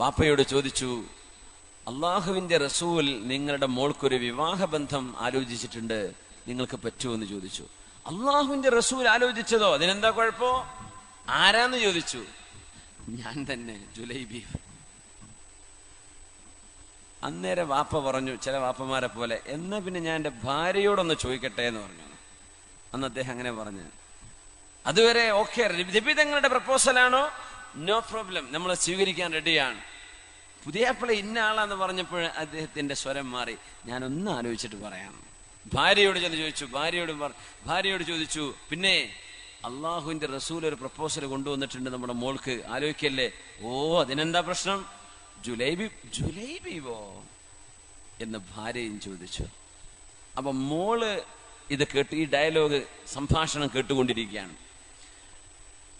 വാപ്പയോട് ചോദിച്ചു അള്ളാഹുവിന്റെ റസൂൽ നിങ്ങളുടെ മോൾക്കൊരു വിവാഹബന്ധം ആലോചിച്ചിട്ടുണ്ട് നിങ്ങൾക്ക് പറ്റുമോ എന്ന് ചോദിച്ചു. അള്ളാഹുവിന്റെ റസൂൽ ആലോചിച്ചതോ? അതിനെന്താ കുഴപ്പോ? ആരാന്ന് ചോദിച്ചു? ഞാൻ തന്നെ ജുലൈബി. അന്നേരം വാപ്പ പറഞ്ഞു ചില വാപ്പമാരെ പോലെ എന്നാ പിന്നെ ഞാൻ എന്റെ ഭാര്യയോടൊന്ന് ചോദിക്കട്ടെ എന്ന് പറഞ്ഞു. അന്ന് അദ്ദേഹം അങ്ങനെ പറഞ്ഞു. അതുവരെ ഓക്കെ രബിതങ്ങളുടെ പ്രപ്പോസലാണോ? നോ പ്രോബ്ലം നമ്മൾ സ്വീകരിക്കാൻ റെഡിയാണ് പുതിയാപ്പിള ഇന്ന ആളാന്ന് പറഞ്ഞപ്പോൾ അദ്ദേഹത്തിന്റെ സ്വരം മാറി. ഞാൻ ഒന്ന് ആലോചിച്ചിട്ട് പറയാം. ഭാര്യയോട് ചെന്ന് ചോദിച്ചു. ഭാര്യയോട് ഭാര്യയോട് ചോദിച്ചു പിന്നെ അള്ളാഹുവിന്റെ റസൂൽ ഒരു പ്രപ്പോസൽ കൊണ്ടുവന്നിട്ടുണ്ട് നമ്മുടെ മോൾക്ക്. ആലോചിക്കല്ലേ? ഓ അതിനെന്താ പ്രശ്നം? ജുലൈബി ജുലൈബിവോ? എന്ന് ഭാര്യയും ചോദിച്ചു. അപ്പൊ മോൾ ഇത് കേട്ട് ഈ ഡയലോഗ് സംഭാഷണം കേട്ടുകൊണ്ടിരിക്കുകയാണ്.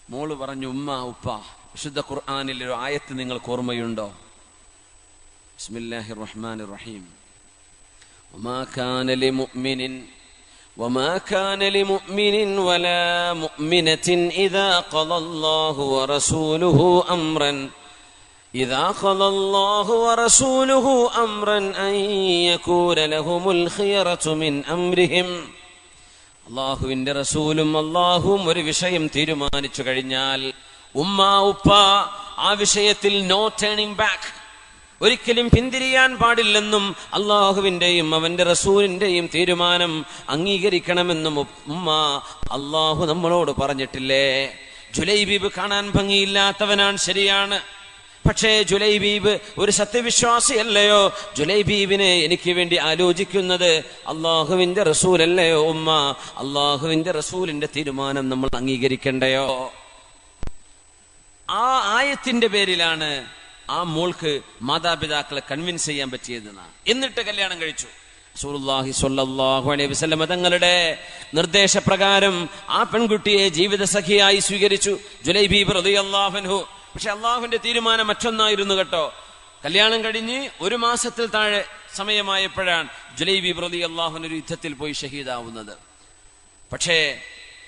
മോൾ പറഞ്ഞു ഉമ്മ ഉപ്പ വിശുദ്ധ ഖുർആാനിൽ ഒരു ആയത്ത് നിങ്ങൾക്ക് ഓർമ്മയുണ്ടോ ബിസ്മില്ലാഹിർ റഹ്മാനിർ റഹീം وما كان لمؤمن وما كان لمؤمن ولا مؤمنة إذا قضى الله ورسوله أمرا إذا قضى الله ورسوله أمرا أن يكون لهم الخيرة من أمرهم അള്ളാഹുവിന്റെ റസൂലും അള്ളാഹുവും ഒരു വിഷയം തീരുമാനിച്ചു കഴിഞ്ഞാൽ ഉമ്മ ഉപ്പ ആ വിഷയത്തിൽ നോ ടേണിംഗ് ബാക്ക് ഒരിക്കലും പിന്തിരിയാൻ പാടില്ലെന്നും അള്ളാഹുവിന്റെയും അവന്റെ റസൂലിന്റെയും തീരുമാനം അംഗീകരിക്കണമെന്നും ഉമ്മ അള്ളാഹു നമ്മളോട് പറഞ്ഞിട്ടില്ലേ? ജുലൈബീബ് കാണാൻ ഭംഗിയില്ലാത്തവനാണ് ശരിയാണ്. പക്ഷേ ജുലൈബീബ് ഒരു സത്യവിശ്വാസിയല്ലയോ? ജുലൈബീബിനെ എനിക്ക് വേണ്ടി ആലോചിക്കുന്നത് അള്ളാഹുവിന്റെ റസൂലല്ലയോ ഉമ്മ? അള്ളാഹുവിന്റെ റസൂലിന്റെ തീരുമാനം നമ്മൾ അംഗീകരിക്കണ്ടയോ? ആ ആയത്തിന്റെ പേരിലാണ് ആ മോൾക്ക് മാതാപിതാക്കളെ കൺവിൻസ് ചെയ്യാൻ പറ്റിയതെന്നാണ് എന്നിട്ട് കല്യാണം കഴിച്ചു. തങ്ങളുടെ നിർദ്ദേശപ്രകാരം ആ പെൺകുട്ടിയെ ജീവിത സഖിയായി സ്വീകരിച്ചു. ജുലൈബീബ് പക്ഷെ അള്ളാഹുവിന്റെ തീരുമാനം മറ്റൊന്നായിരുന്നു കേട്ടോ. കല്യാണം കഴിഞ്ഞ് ഒരു മാസത്തിൽ താഴെ സമയമായപ്പോഴാണ് ജുലൈബീബ് റളിയല്ലാഹു ഒരു യുദ്ധത്തിൽ പോയി ഷഹീദാവുന്നത്. പക്ഷേ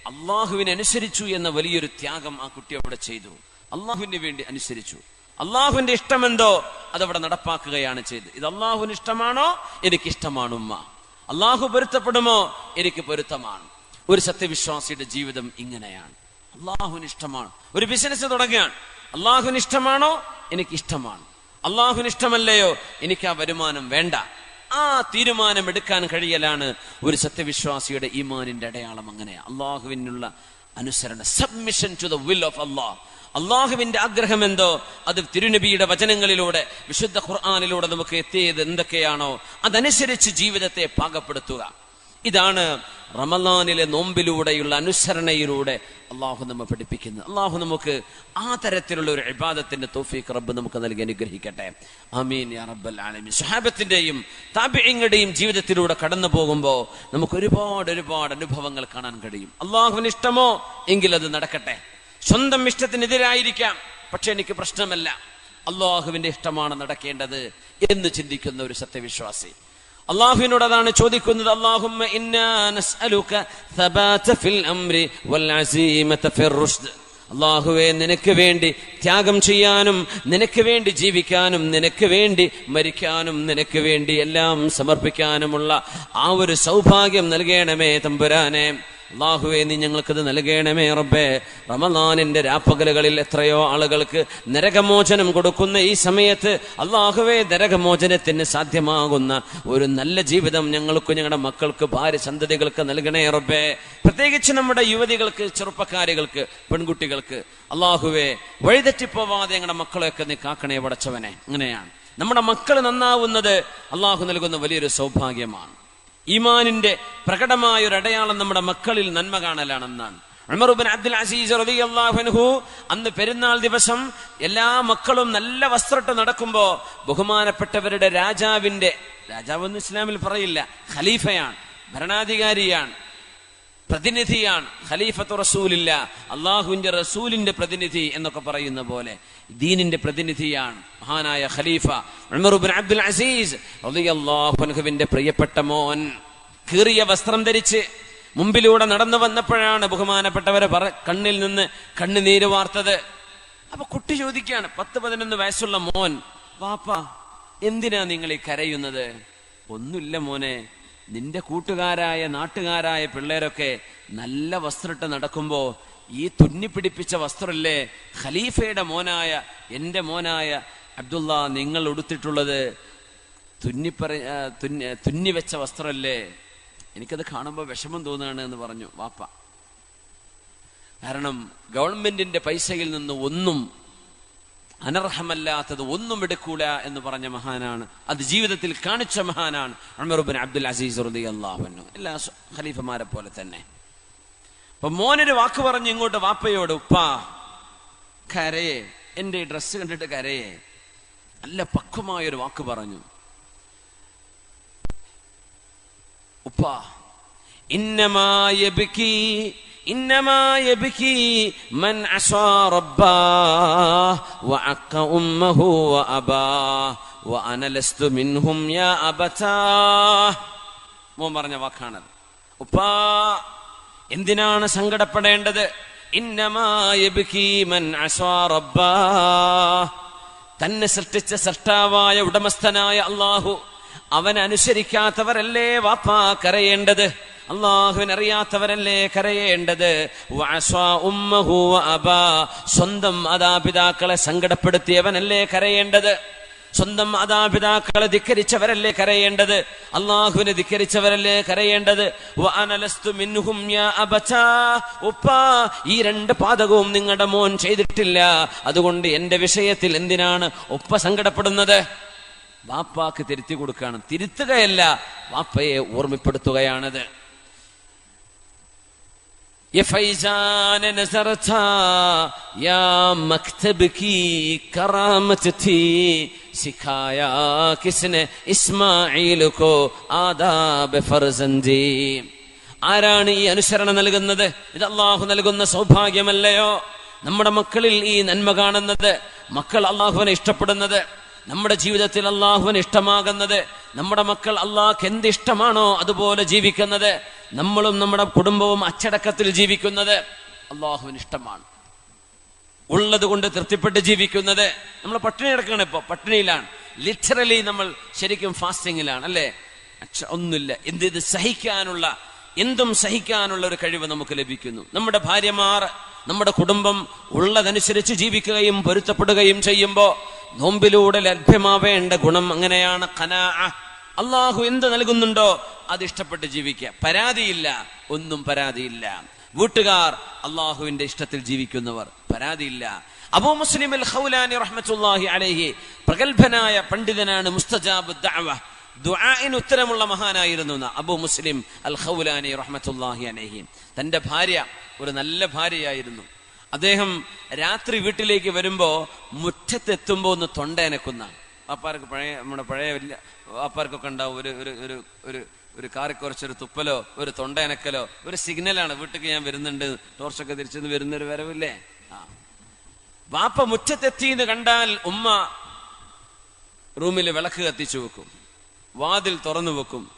അള്ളാഹുവിനനുസരിച്ചു എന്ന വലിയൊരു ത്യാഗം ആ കുട്ടി അവിടെ ചെയ്തു. അള്ളാഹുവിന് വേണ്ടി അനുസരിച്ചു. അള്ളാഹുവിന്റെ ഇഷ്ടമെന്തോ അതവിടെ നടപ്പാക്കുകയാണ് ചെയ്ത് ഇത് അള്ളാഹുവിന് ഇഷ്ടമാണോ? എനിക്ക് ഇഷ്ടമാണ് ഉമ്മ. അള്ളാഹു പൊരുത്തപ്പെടുമോ? എനിക്ക് പൊരുത്തമാണ്. ഒരു സത്യവിശ്വാസിയുടെ ജീവിതം ഇങ്ങനെയാണ്. അള്ളാഹുവിന് ഇഷ്ടമാണ്. ഒരു ബിസിനസ് തുടങ്ങുകയാണ് അള്ളാഹുവിന് ഇഷ്ടമാണോ? എനിക്ക് ഇഷ്ടമാണ് അള്ളാഹുവിന് ഇഷ്ടമല്ലയോ? എനിക്ക് ആ വരുമാനം വേണ്ട. ആ തീരുമാനം എടുക്കാൻ കഴിയലാണ് ഒരു സത്യവിശ്വാസിയുടെ ഈമാനിന്റെ അടയാളം അങ്ങനെയാണ് അള്ളാഹുവിനുള്ള അനുസരണ submission to the will of Allah അള്ളാഹുവിന്റെ ആഗ്രഹം എന്തോ? അത് തിരുനബിയുടെ വചനങ്ങളിലൂടെ വിശുദ്ധ ഖുർആാനിലൂടെ നമുക്ക് എത്തിയത് എന്തൊക്കെയാണോ? അതനുസരിച്ച് ജീവിതത്തെ പാകപ്പെടുത്തുക. ഇതാണ് റമലാനിലെ നോമ്പിലൂടെയുള്ള അനുസരണയിലൂടെ അള്ളാഹു നമ്മെ പഠിപ്പിക്കുന്നത്. അള്ളാഹു നമുക്ക് ആ തരത്തിലുള്ള ഒരു ഇബാദത്തിന്റെ തോഫീഖ് റബ്ബ് നമുക്ക് നൽകി അനുഗ്രഹിക്കട്ടെ. അമീൻ യാ റബ്ബൽ ആലമീൻ. സ്വഹാബത്തിന്റെയും താപിയങ്ങളുടെയും ജീവിതത്തിലൂടെ കടന്നു പോകുമ്പോൾ നമുക്ക് ഒരുപാട് ഒരുപാട് അനുഭവങ്ങൾ കാണാൻ കഴിയും. അള്ളാഹുവിന് ഇഷ്ടമോ എങ്കിൽ അത് നടക്കട്ടെ. സ്വന്തം ഇഷ്ടത്തിനെതിരായിരിക്കാം. പക്ഷെ എനിക്ക് പ്രശ്നമല്ല. അള്ളാഹുവിന്റെ ഇഷ്ടമാണ് നടക്കേണ്ടത് എന്ന് ചിന്തിക്കുന്ന ഒരു സത്യവിശ്വാസി. അള്ളാഹുവിനോട് അതാണ് ചോദിക്കുന്നത് അള്ളാഹുമ്മ അള്ളാഹുവെ നിനക്ക് വേണ്ടി ത്യാഗം ചെയ്യാനും നിനക്ക് വേണ്ടി ജീവിക്കാനും നിനക്ക് വേണ്ടി മരിക്കാനും നിനക്ക് വേണ്ടി എല്ലാം സമർപ്പിക്കാനുമുള്ള ആ ഒരു സൗഭാഗ്യം നൽകണമേ തമ്പുരാനെ. അള്ളാഹുവെ നീ ഞങ്ങൾക്കത് നൽകണമേ റബ്ബേ. റമദാനിന്റെ രാപ്പകലുകളിൽ എത്രയോ ആളുകൾക്ക് നരകമോചനം കൊടുക്കുന്ന ഈ സമയത്ത് അള്ളാഹുവെ നരകമോചനത്തിന് സാധ്യമാകുന്ന ഒരു നല്ല ജീവിതം ഞങ്ങൾക്ക് ഞങ്ങളുടെ മക്കൾക്ക് ഭാര്യ സന്തതികൾക്ക് നൽകണേ റബ്ബേ. പ്രത്യേകിച്ച് നമ്മുടെ യുവതികൾക്ക് ചെറുപ്പക്കാരികൾക്ക് പെൺകുട്ടികൾക്ക്. അള്ളാഹുവെ വഴിതെറ്റിപ്പോവാതെ ഞങ്ങളുടെ മക്കളെയൊക്കെ നീ കാക്കണേ പടച്ചവനെ. അങ്ങനെയാണ്. നമ്മുടെ മക്കൾ നന്നാവുന്നത് അള്ളാഹു നൽകുന്ന വലിയൊരു സൗഭാഗ്യമാണ്. ഈമാനിന്റെ പ്രകടമായ ഒരു അടയാളം നമ്മുടെ മക്കളിൽ നന്മ കാണലാണെന്നാണ്. അബ്ദുൽ അസീസ് അന്ന് പെരുന്നാൾ ദിവസം എല്ലാ മക്കളും നല്ല വസ്ത്രട്ട് നടക്കുമ്പോ ബഹുമാനപ്പെട്ടവരുടെ രാജാവിന്റെ രാജാവ്ന്ന് ഇസ്ലാമിൽ പറയില്ല ഖലീഫയാണ് ഭരണാധികാരിയാണ്. പ്രതിനിധിയാണ്. ഖലീഫത്തു റസൂലില്ല. അള്ളാഹുവിന്റെ റസൂലിന്റെ പ്രതിനിധി എന്നൊക്കെ പറയുന്ന പോലെ ദീനിന്റെ പ്രതിനിധിയാണ് മഹാനായ ഖലീഫ അബ്ദുൽ അസീസ് പ്രിയപ്പെട്ട മോൻ. കീറിയ വസ്ത്രം ധരിച്ച് മുമ്പിലൂടെ നടന്നു വന്നപ്പോഴാണ് ബഹുമാനപ്പെട്ടവരെ പറ കണ്ണിൽ നിന്ന് കണ്ണുനീര് വാർത്തത്. അപ്പൊ കുട്ടി ചോദിക്കുകയാണ് പത്ത് പതിനൊന്ന് വയസ്സുള്ള മോൻ വാപ്പ എന്തിനാ നിങ്ങൾ ഈ കരയുന്നത്? ഒന്നുമില്ല മോനെ നിന്റെ കൂട്ടുകാരായ നാട്ടുകാരായ പിള്ളേരൊക്കെ നല്ല വസ്ത്രമിട്ട് നടക്കുമ്പോ ഈ തുന്നിപ്പിടിപ്പിച്ച വസ്ത്രമല്ലേ ഖലീഫയുടെ മോനായ എന്റെ മോനായ അബ്ദുള്ള നിങ്ങൾ ഉടുത്തിട്ടുള്ളത് തുന്നിപ്പറ തുന്നി തുന്നിവെച്ച വസ്ത്രമല്ലേ എനിക്കത് കാണുമ്പോൾ വിഷമം തോന്നുകയാണ് എന്ന് പറഞ്ഞു വാപ്പ. കാരണം ഗവൺമെന്റിന്റെ പൈസയിൽ നിന്ന് ഒന്നും അനർഹമല്ലാത്തത് ഒന്നും എടുക്കൂല എന്ന് പറഞ്ഞ മഹാനാണ്. അത് ജീവിതത്തിൽ കാണിച്ച മഹാനാണ് അമറുബിൻ അബ്ദുൽ അസീസ് റുദി അള്ളാഹുനു എല്ലാ ഖലീഫമാരെ പോലെ തന്നെ. അപ്പൊ മോനൊരു വാക്ക് പറഞ്ഞ് ഇങ്ങോട്ട് വാപ്പയോട് ഉപ്പാ കരയെ എന്റെ ഈ ഡ്രസ്സ് കണ്ടിട്ട് കരയെ. നല്ല പക്വമായൊരു വാക്ക് പറഞ്ഞു. ഉപ്പാ ഇന്നമായ മൻ പറഞ്ഞ വാക്കാണത്. ഉപ്പാ എന്തിനാണ് സങ്കടപ്പെടേണ്ടത്? തന്നെ സൃഷ്ടിച്ച സൃഷ്ടാവായ ഉടമസ്ഥനായ അള്ളാഹു അവൻ അനുസരിക്കാത്തവരല്ലേ വാപ്പാ കരയേണ്ടത്? അള്ളാഹുവിന് അറിയാത്തവരല്ലേ കരയേണ്ടത്. സ്വന്തം മാതാപിതാക്കളെ സങ്കടപ്പെടുത്തിയവനല്ലേ കരയേണ്ടത്? സ്വന്തം മാതാപിതാക്കളെ ധിക്കരിച്ചവരല്ലേ കരയേണ്ടത്? അള്ളാഹുവിനെ ധിക്കരിച്ചവരല്ലേ കരയേണ്ടത്? ഈ രണ്ട് പാതകവും നിങ്ങളുടെ മോൻ ചെയ്തിട്ടില്ല. അതുകൊണ്ട് എന്റെ വിഷയത്തിൽ എന്തിനാണ് ഉപ്പ സങ്കടപ്പെടുന്നത്? വാപ്പാക്ക് തിരുത്തി കൊടുക്കുകയാണ്. തിരുത്തുകയല്ല വാപ്പയെ ഓർമ്മപ്പെടുത്തുകയാണത്. فإذا نظرتها يا مكتب کی کرامت تھی سکھایا کس نے اسماعیل کو آداب فرزندی ആരാണ് ഈ അനുസരണ നൽകുന്നത്? ഇത് അള്ളാഹു നൽകുന്ന സൗഭാഗ്യമല്ലയോ? നമ്മുടെ മക്കളിൽ ഈ നന്മ കാണുന്നത് മക്കൾ അള്ളാഹുവിനെ ഇഷ്ടപ്പെടുന്നത് നമ്മുടെ ജീവിതത്തിൽ അള്ളാഹുവിന് ഇഷ്ടമാകുന്നത് നമ്മുടെ മക്കൾ അള്ളാഹ്ക്ക് എന്തിഷ്ടമാണോ അതുപോലെ ജീവിക്കുന്നത് നമ്മളും നമ്മുടെ കുടുംബവും അച്ചടക്കത്തിൽ ജീവിക്കുന്നത് അള്ളാഹുവിന് ഇഷ്ടമാണ്. ഉള്ളത് കൊണ്ട് തൃപ്തിപ്പെട്ട് ജീവിക്കുന്നത് നമ്മൾ പട്ടിണി കിടക്കുകയാണ് ഇപ്പൊ പട്ടിണിയിലാണ്. ലിറ്ററലി നമ്മൾ ശരിക്കും ഫാസ്റ്റിങ്ങിലാണ് അല്ലേ? ഒന്നുമില്ല. എന്ത് ഇത് സഹിക്കാനുള്ള എന്തും സഹിക്കാനുള്ള ഒരു കഴിവ് നമുക്ക് ലഭിക്കുന്നു. നമ്മുടെ ഭാര്യമാർ നമ്മുടെ കുടുംബം ഉള്ളതനുസരിച്ച് ജീവിക്കുകയും പൊരുത്തപ്പെടുകയും ചെയ്യുമ്പോൾ നോമ്പിലൂടെ ലഭ്യമാവേണ്ട ഗുണം അങ്ങനെയാണ് ഖനാ അള്ളാഹു എന്ത് നൽകുന്നുണ്ടോ അത് ഇഷ്ടപ്പെട്ട് ജീവിക്കുക. പരാതിയില്ല. ഒന്നും പരാതിയില്ല. വീട്ടുകാർ അള്ളാഹുവിന്റെ ഇഷ്ടത്തിൽ ജീവിക്കുന്നവർ പരാതിയില്ല. അബൂ മുസ്ലിം അൽ ഖൗലാനി റഹ്മത്തുള്ളാഹി അലൈഹി പ്രഗത്ഭനായ പണ്ഡിതനാണ് മുസ്തജാബ് ദഅവ. ദുആഇന് ഉത്തരമുള്ള മഹാനായിരുന്നു അബൂ മുസ്ലിം അൽ ഖൗലാനി റഹ്മത്തുള്ളാഹി അലൈഹി. തന്റെ ഭാര്യ ഒരു നല്ല ഭാര്യയായിരുന്നു. അദ്ദേഹം രാത്രി വീട്ടിലേക്ക് വരുമ്പോ മുറ്റത്തെത്തുമ്പോ ഒന്ന് തൊണ്ടയനക്കുന്ന. വാപ്പാർക്ക് പഴയ നമ്മുടെ പഴയ വലിയ വാപ്പാർക്കൊക്കെ ഉണ്ടാവും. ഒരു ഒരു ഒരു ഒരു ഒരു കാറി കുറച്ചൊരു തുപ്പലോ ഒരു തൊണ്ടയനക്കലോ ഒരു സിഗ്നലാണ് വീട്ടിലേക്ക് ഞാൻ വരുന്നുണ്ട്. ടോർച്ചൊക്കെ തിരിച്ചെന്ന് വരുന്നൊരു വരവില്ലേ? ആ. വാപ്പ മുറ്റത്തെത്തിയെന്ന് കണ്ടാൽ ഉമ്മ റൂമിൽ വിളക്ക് കത്തിച്ചു വെക്കും. വാതിൽ തുറന്നു വെക്കും.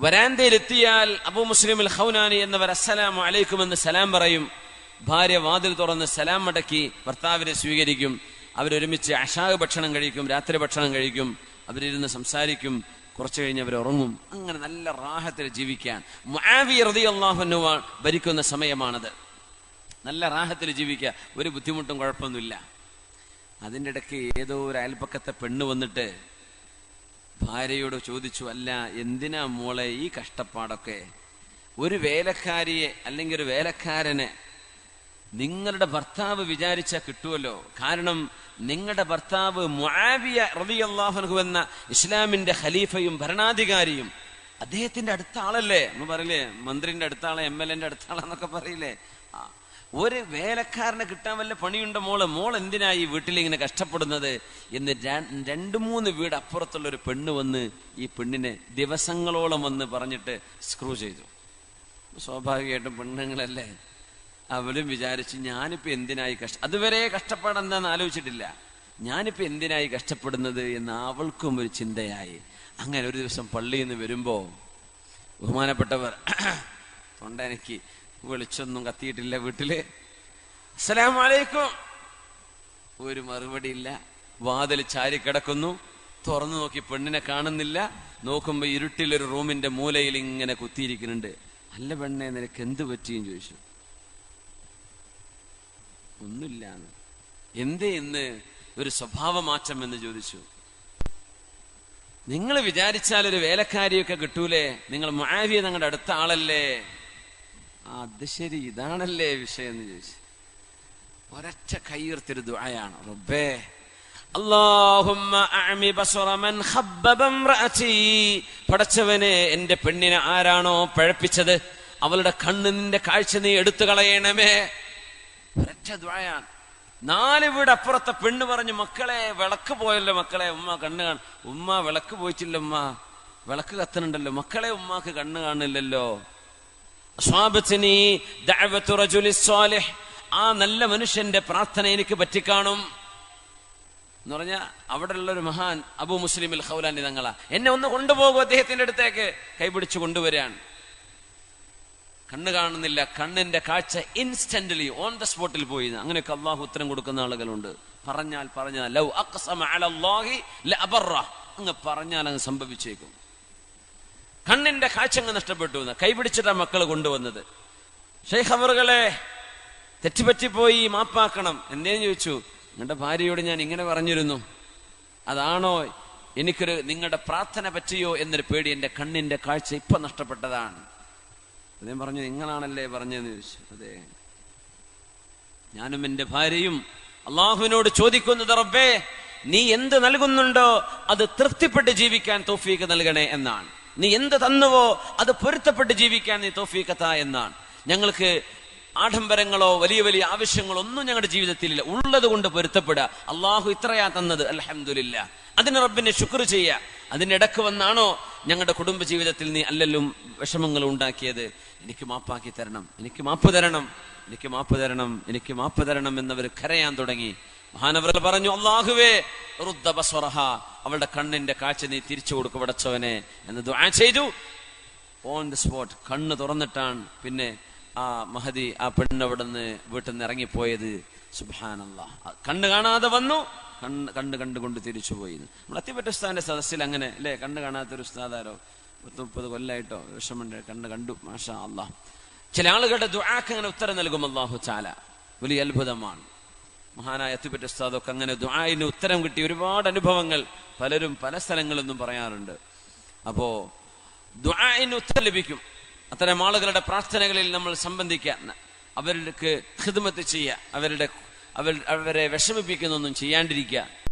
വരാന്തയിലെത്തിയാൽ അബൂ മുസ്ലിമിൽ ഹൗനാനി എന്നവർ അസ്സലാം അലൈക്കും എന്ന് സലാം പറയും. ഭാര്യ വാതിൽ തുറന്ന് സലാം മടക്കി ഭർത്താവിനെ സ്വീകരിക്കും. അവരൊരുമിച്ച് അഷാഗ് ഭക്ഷണം കഴിക്കും രാത്രി ഭക്ഷണം കഴിക്കും. അവരിരുന്ന് സംസാരിക്കും. കുറച്ചു കഴിഞ്ഞ് അവർ ഉറങ്ങും. അങ്ങനെ നല്ല റാഹത്തിൽ ജീവിക്കാൻ. ഭരിക്കുന്ന സമയമാണത്. നല്ല റാഹത്തിൽ ജീവിക്കുക ഒരു ബുദ്ധിമുട്ടും കുഴപ്പമൊന്നുമില്ല. അതിന്റെ ഇടയ്ക്ക് ഏതോ ഒരു അയൽപ്പക്കത്തെ പെണ്ണ് വന്നിട്ട് ഭാര്യയോട് ചോദിച്ചു അല്ല എന്തിനാ മോളെ ഈ കഷ്ടപ്പാടൊക്കെ? ഒരു വേലക്കാരിയെ അല്ലെങ്കിൽ ഒരു വേലക്കാരനെ നിങ്ങളുടെ ഭർത്താവ് വിചാരിച്ചാൽ കിട്ടുമല്ലോ കാരണം നിങ്ങളുടെ ഭർത്താവ് മുആവിയ റളിയല്ലാഹു എന്ന ഇസ്ലാമിന്റെ ഖലീഫയും ഭരണാധികാരിയും അദ്ദേഹത്തിന്റെ അടുത്ത ആളല്ലേ? എന്ന് പറയില്ലേ മന്ത്രിന്റെ അടുത്ത ആളെ എം എൽ എന്റെ അടുത്ത ആളെന്നൊക്കെ പറയില്ലേ? ഒരു വേലക്കാരനെ കിട്ടാൻ വല്ല പണിയുണ്ടോ മോൾ? മോൾ എന്തിനാ ഈ വീട്ടിൽ ഇങ്ങനെ കഷ്ടപ്പെടുന്നത്? എന്ന് രണ്ട് മൂന്ന് വീട് അപ്പുറത്തുള്ള ഒരു പെണ്ണ് വന്ന് ഈ പെണ്ണിനെ ദിവസങ്ങളോളം വന്ന് പറഞ്ഞിട്ട് സ്ക്രൂ ചെയ്തു. സ്വാഭാവികമായിട്ടും പെണ്ണുങ്ങളല്ലേ? അവരും വിചാരിച്ചു ഞാനിപ്പോ എന്തിനായി കഷ്ട? അതുവരെ കഷ്ടപ്പെടണമെന്ന് ആലോചിച്ചിട്ടില്ല. ഞാനിപ്പോ എന്തിനായി കഷ്ടപ്പെടുന്നത്? എന്ന് അവൾക്കും ഒരു ചിന്തയായി. അങ്ങനെ ഒരു ദിവസം പള്ളിയിൽ നിന്ന് വരുമ്പോ ബഹുമാനപ്പെട്ടവർ തൊണ്ട എനിക്ക് വിളിച്ചൊന്നും കത്തിയിട്ടില്ല വീട്ടിൽ. അസ്സലാമു അലൈക്കും. ഒരു മറുപടി ഇല്ല. വാതിൽ ചാരി കിടക്കുന്നു. തുറന്നു നോക്കി പെണ്ണിനെ കാണുന്നില്ല. നോക്കുമ്പോ ഇരുട്ടിലൊരു റൂമിന്റെ മൂലയിൽ ഇങ്ങനെ കുത്തിയിരിക്കുന്നുണ്ട്. അല്ല പെണ്ണെ നിനക്ക് എന്ത് പറ്റിയും ചോദിച്ചു? ഒന്നുമില്ലാന്ന്. എന്തേ ഇന്ന് ഒരു സ്വഭാവ മാറ്റം എന്ന് ചോദിച്ചു. നിങ്ങൾ വിചാരിച്ചാൽ ഒരു വേലക്കാരിയൊക്കെ കിട്ടൂലേ? നിങ്ങൾ മാവിയ നിങ്ങളുടെ അടുത്ത ആളല്ലേ? അത് ശരി ഇതാണല്ലേ വിഷയം എന്ന് ചോദിച്ചു. ഒരൊറ്റ കയ്യുർത്തിയൊരു ദുആയാണ്. റബ്ബേ ബസറ മൻ ഖബ്ബബ പടച്ചവനെ എന്റെ പെണ്ണിനെ ആരാണോ പഴപ്പിച്ചത്? അവളുടെ കണ്ണ് നിന്റെ കാഴ്ച നീ എടുത്തു കളയണമേ ഒരൊറ്റ നാല് വീട് അപ്പുറത്തെ പെണ്ണ് പറഞ്ഞു മക്കളെ വിളക്ക് പോയല്ലോ മക്കളെ ഉമ്മ കണ്ണ് കാണ ഉമ്മ വിളക്ക് പോയിട്ടില്ല ഉമ്മ. വിളക്ക് കത്തുന്നുണ്ടല്ലോ മക്കളെ ഉമ്മാക്ക് കണ്ണ് കാണില്ലല്ലോ ആ നല്ല മനുഷ്യന്റെ പ്രാർത്ഥന എനിക്ക് പറ്റിക്കാണും. എന്ന് പറഞ്ഞ അവിടെ ഉള്ള ഒരു മഹാൻ അബു മുസ്ലിമിൽ ഹൗലാൻ തങ്ങളാ എന്നെ ഒന്ന് കൊണ്ടുപോകും അദ്ദേഹത്തിന്റെ അടുത്തേക്ക്. കൈപിടിച്ച് കൊണ്ടുവരികയാണ്. കണ്ണ് കാണുന്നില്ല കണ്ണിന്റെ കാഴ്ച ഇൻസ്റ്റന്റലി ഓൺ ദ സ്പോട്ടിൽ പോയി. അങ്ങനെയൊക്കെ അള്ളാഹു ഉത്തരം കൊടുക്കുന്ന ആളുകളുണ്ട്. പറഞ്ഞാൽ പറഞ്ഞാൽ ലവ് അങ്ങ് പറഞ്ഞാൽ അങ്ങ് സംഭവിച്ചേക്കും. കണ്ണിന്റെ കാഴ്ച അങ്ങ് നഷ്ടപ്പെട്ടു എന്ന്. കൈപിടിച്ചിട്ടാ മക്കൾ കൊണ്ടുവന്നത്. ഷെയ്ഖ് അവറുകളെ തെറ്റുപറ്റിപ്പോയി മാപ്പാക്കണം. എന്തേന്ന് ചോദിച്ചു. നിങ്ങളുടെ ഭാര്യയോട് ഞാൻ ഇങ്ങനെ പറഞ്ഞിരുന്നു. അതാണോ എനിക്കൊരു നിങ്ങളുടെ പ്രാർത്ഥന പറ്റിയോ എന്നൊരു പേടി. എന്റെ കണ്ണിന്റെ കാഴ്ച ഇപ്പൊ നഷ്ടപ്പെട്ടതാണ്. അദ്ദേഹം പറഞ്ഞു നിങ്ങളാണല്ലേ പറഞ്ഞതെന്ന് ചോദിച്ചു. അതെ. ഞാനും എന്റെ ഭാര്യയും അള്ളാഹുവിനോട് ചോദിക്കുന്നത് റബ്ബേ നീ എന്ത് നൽകുന്നുണ്ടോ അത് തൃപ്തിപ്പെട്ട് ജീവിക്കാൻ തോഫീക്ക് നൽകണേ എന്നാണ്. നീ എന്ത് തന്നുവോ അത് പൊരുത്തപ്പെട്ട് ജീവിക്കാൻ നീ തോഫീക്കത്ത എന്നാണ്. ഞങ്ങൾക്ക് ആഡംബരങ്ങളോ വലിയ വലിയ ആവശ്യങ്ങളോ ഒന്നും ഞങ്ങളുടെ ജീവിതത്തിലില്ല ഉള്ളത് കൊണ്ട് പൊരുത്തപ്പെടുക. അള്ളാഹു ഇത്രയാ തന്നത്. അലഹമില്ല അതിന് റബ്ബിനെ ശുക്ർ ചെയ്യുക അതിനിടക്ക് വന്നാണോ ഞങ്ങളുടെ കുടുംബ ജീവിതത്തിൽ നീ അല്ലല്ലും വിഷമങ്ങൾ ഉണ്ടാക്കിയത്? എനിക്ക് മാപ്പാക്കി തരണം എനിക്ക് മാപ്പ് തരണം എനിക്ക് മാപ്പ് തരണം എനിക്ക് മാപ്പ് തരണം എന്നവർ കരയാൻ തുടങ്ങി. മഹാനവർ പറഞ്ഞു അള്ളാഹുവേ റുദ്ദ ബസ്വറഹ അവളുടെ കണ്ണിന്റെ കാഴ്ച നീ തിരിച്ചു കൊടുക്കു പടച്ചവനെ എന്ന് ചെയ്തു. ഓൺ ദി സ്പോട്ട് കണ്ണ് തുറന്നിട്ടാണ് പിന്നെ ആ മഹതി ആ പെണ്ണവിടുന്ന് വീട്ടിൽ നിന്ന് ഇറങ്ങിപ്പോയത്. സുബാനല്ല കണ്ണ് കാണാതെ വന്നു. കണ്ണ് കണ്ണ് കണ്ടുകൊണ്ട് തിരിച്ചുപോയി നമ്മൾ അത്തിപ്പറ്റ ഉസ്താദിന്റെ സദസ്സിൽ അങ്ങനെ അല്ലേ? കണ്ണ് കാണാത്തൊരു ഉസ്താദാരോ? പത്ത് മുപ്പത് കൊല്ലായിട്ടോ വിഷമുണ്ട് കണ്ണ് കണ്ടു മാഷാ അള്ളാഹ് ചില ആളുകളുടെ ദുആക്ക് അങ്ങനെ ഉത്തരം നൽകും അള്ളാഹു ചാല വലിയ അത്ഭുതമാണ്. മഹാനായ അത്തിപ്പറ്റ ഉസ്താദൊക്കെ അങ്ങനെ ദുആന് ഉത്തരം കിട്ടി. ഒരുപാട് അനുഭവങ്ങൾ പലരും പല സ്ഥലങ്ങളിലൊന്നും പറയാറുണ്ട്. അപ്പോ ദുആന് ഉത്തരം ലഭിക്കും. അത്തരം ആളുകളുടെ പ്രാർത്ഥനകളിൽ നമ്മൾ സംബന്ധിക്കുക. അവർക്ക് ഹിദ്മത്ത് ചെയ്യുക. അവരുടെ അവർ അവരെ വിഷമിപ്പിക്കുന്നൊന്നും ചെയ്യാണ്ടിരിക്കുക.